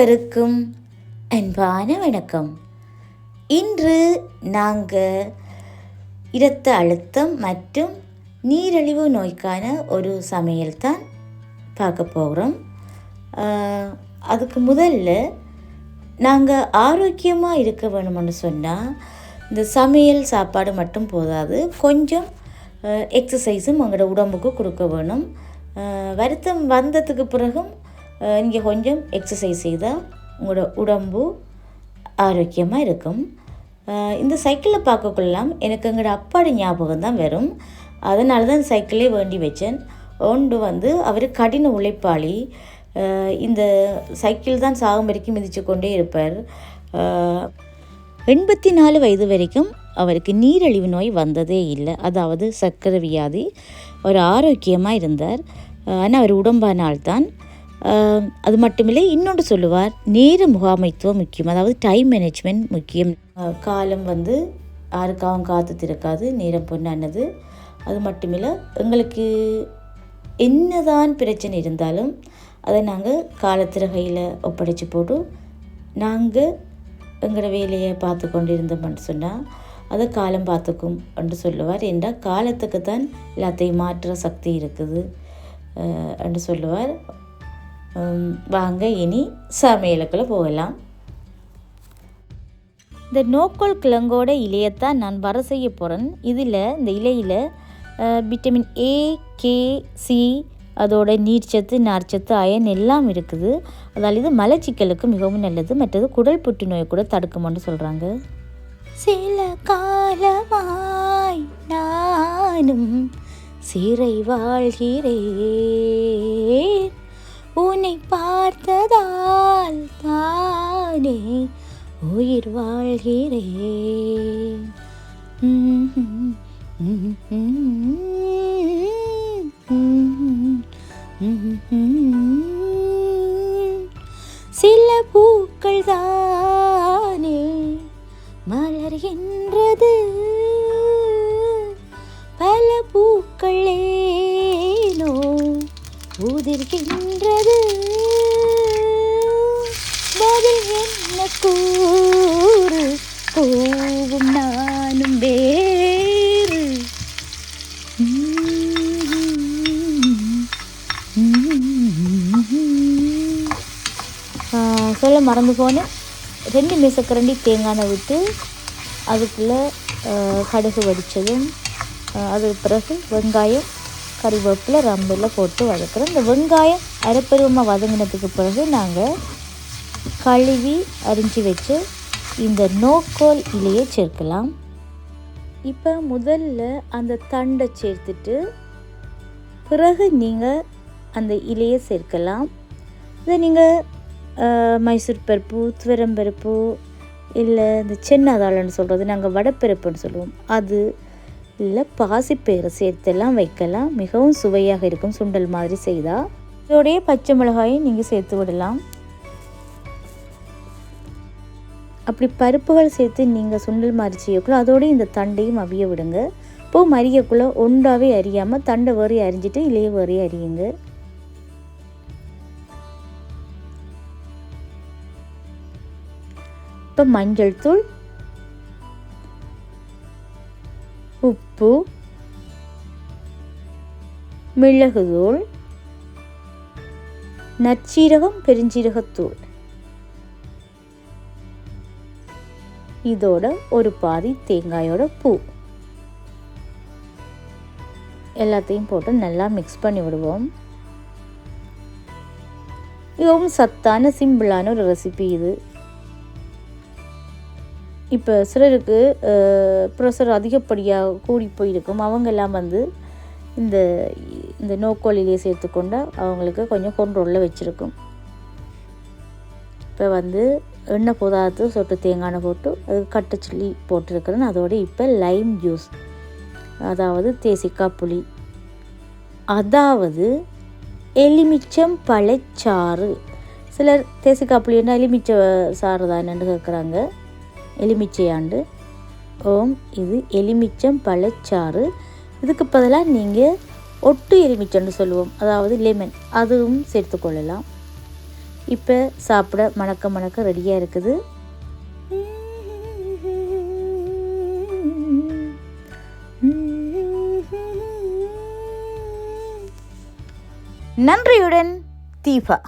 அனைவருக்கும் அன்பான வணக்கம். இன்று நாங்கள் இரத்த அழுத்தம் மற்றும் நீரழிவு நோய்க்கான ஒரு சமையல் தான் பார்க்க போகிறோம் அதுக்கு முதல்ல நாங்கள் ஆரோக்கியமாக இருக்க வேணும்னு சொன்னால் இந்த சமையல் சாப்பாடு மட்டும் போதாது. கொஞ்சம் எக்ஸசைஸும் எங்களோட உடம்புக்கு கொடுக்க வேணும். வருத்தம் வந்ததுக்கு பிறகும் நீங்கள் கொஞ்சம் எக்ஸசைஸ் செய்தால் உங்களோட உடம்பு ஆரோக்கியமாக இருக்கும். இந்த சைக்கிளை பார்க்கக்குள்ளலாம் எனக்கு எங்களோட அப்பாட ஞாபகம் தான் வரும். அதனால தான் சைக்கிளே வேண்டி வச்சேன். ஒன்று வந்து அவர் கடின உழைப்பாளி. இந்த சைக்கிள் தான் சாகும் வரைக்கும் மிதித்து கொண்டே இருப்பார். எண்பத்தி நாலு வயது வரைக்கும் அவருக்கு நீரிழிவு நோய் வந்ததே இல்லை. அதாவது சர்க்கரை வியாதி. அவர் ஆரோக்கியமாக இருந்தார். ஆனால் அவர் உடம்பானால்தான் தான் அது மட்டுமில்லை இன்னொன்று சொல்லுவார் நேர முகாமைத்துவம் முக்கியம். அதாவது டைம் மேனேஜ்மெண்ட் முக்கியம். காலம் வந்து யாருக்காகவும் காத்து திறக்காது நேரம் பொண்ணானது அது மட்டுமில்லை எங்களுக்கு என்னதான் பிரச்சனை இருந்தாலும் அதை நாங்கள் காலத்திறகையில் ஒப்படைச்சு போட்டு நாங்கள் எங்களோட வேலையை பார்த்து கொண்டு இருந்தோம்னு சொன்னால் அதை காலம் பார்த்துக்கும் என்று சொல்லுவார். என்றால் காலத்துக்கு தான் எல்லாத்தையும் மாற்ற சக்தி இருக்குது என்று சொல்லுவார். வாங்க இனி சமையலுக்குள்ளே போகலாம். இந்த நோக்கோல் கிழங்கோட இலையைத்தான் நான் வர செய்ய போகிறேன் இதில் இந்த இலையில் விட்டமின் ஏ கே சி அதோட நீர்ச்சத்து நார்ச்சத்து அயன் எல்லாம் இருக்குது. அதால் இது மலச்சிக்கலுக்கு மிகவும் நல்லது. மற்றது குடல் புற்றுநோயை கூட தடுக்கும்னு சொல்கிறாங்க சில காலமாய் நானும் சிறை வாழ்கிறேன். பார்த்ததால் தானே உயிர் வாழ்கிறேன். சில பூக்கள் தானே மலர்கின்றது. பல பூக்களேனோ உதிர்கின்றது. பதில் என்ன கூறு? போவும் நானும் வேறு. சொல்ல மறந்து போனேன். ரெண்டு மிசக்கரண்டி தேங்காய் விட்டு அதுக்குள்ளே கடுகு வடித்ததும் அதுக்கு பிறகு வெங்காயம் கறிவேப்பிலை ரம்பெல்லாம் போட்டு வதக்குறோம். இந்த வெங்காயம் அரைப்பருவமாக வதங்கினதுக்கு பிறகு நாங்கள் கழுவி அரிஞ்சு வச்சு இந்த நோக்கோல் இலையை சேர்க்கலாம். இப்போ முதல்ல அந்த தண்டை சேர்த்துட்டு பிறகு நீங்கள் அந்த இலையை சேர்க்கலாம். இதை நீங்கள் மைசூர் பருப்பு துவரம்பருப்பு இல்லை இந்த சென்னதாளன்னு சொல்கிறது நாங்கள் வடப்பருப்புன்னு சொல்லுவோம். அது இல்லை பாசிப்பயிறு சேர்த்தெல்லாம் வைக்கலாம். மிகவும் சுவையாக இருக்கும் சுண்டல் மாதிரி செய்தால் இதோடைய பச்சை மிளகாயும் நீங்கள் சேர்த்து விடலாம். அப்படி பருப்புகள் சேர்த்து நீங்கள் சுண்டல் மாதிரி செய்யக்குள்ள அதோடய இந்த தண்டையும் அவிய விடுங்க. இப்போது மரியக்குள்ளே ஒன்றாவே அறியாமல் தண்டை வேறே அரிஞ்சிட்டு இலையை வேறே அறியுங்க இப்போ மஞ்சள் தூள் உப்பு மிளகுதூள் நச்சீரகம் பெருஞ்சீரகத்தூள். இதோட ஒரு பாதி தேங்காயோட பூ. எல்லாத்தையும் போட்டு நல்லா மிக்ஸ் பண்ணி விடுவோம். மிகவும் சத்தான சிம்பிளான ஒரு ரெசிபி இது. இப்போ சிலருக்கு ப்ரெஷர் அதிகப்படியாக கூடி போயிருக்கும். அவங்கெல்லாம் வந்து இந்த இந்த நோக்கோலிலே சேர்த்துக்கொண்டு அவங்களுக்கு கொஞ்சம் கண்ட்ரோலில் வச்சுருக்கும். இப்போ வந்து எண்ணெய் புதாத்து சொட்டு தேங்காய் எண்ணெய் போட்டு அது கட்டு சில்லி போட்டிருக்கிறேன். அதோட இப்போ லைம் ஜூஸ் அதாவது தேசிக்காய் புளி. அதாவது எலுமிச்சம் பழச்சாறு. சிலர் தேசிக்காய் புளின்னா எலுமிச்சை சாறு தானேன்னு கேட்குறாங்க எலுமிச்சையாண்டு ஓம் இது எலுமிச்சம் பழச்சாறு. இதுக்கு பதிலாக நீங்கள் ஒட்டு எலுமிச்சம்னு சொல்லுவோம். அதாவது லெமன் அதுவும் சேர்த்துக்கொள்ளலாம் இப்போ சாப்பிட மணக்க மணக்க ரெடியாக இருக்குது. நன்றியுடன் தீபா.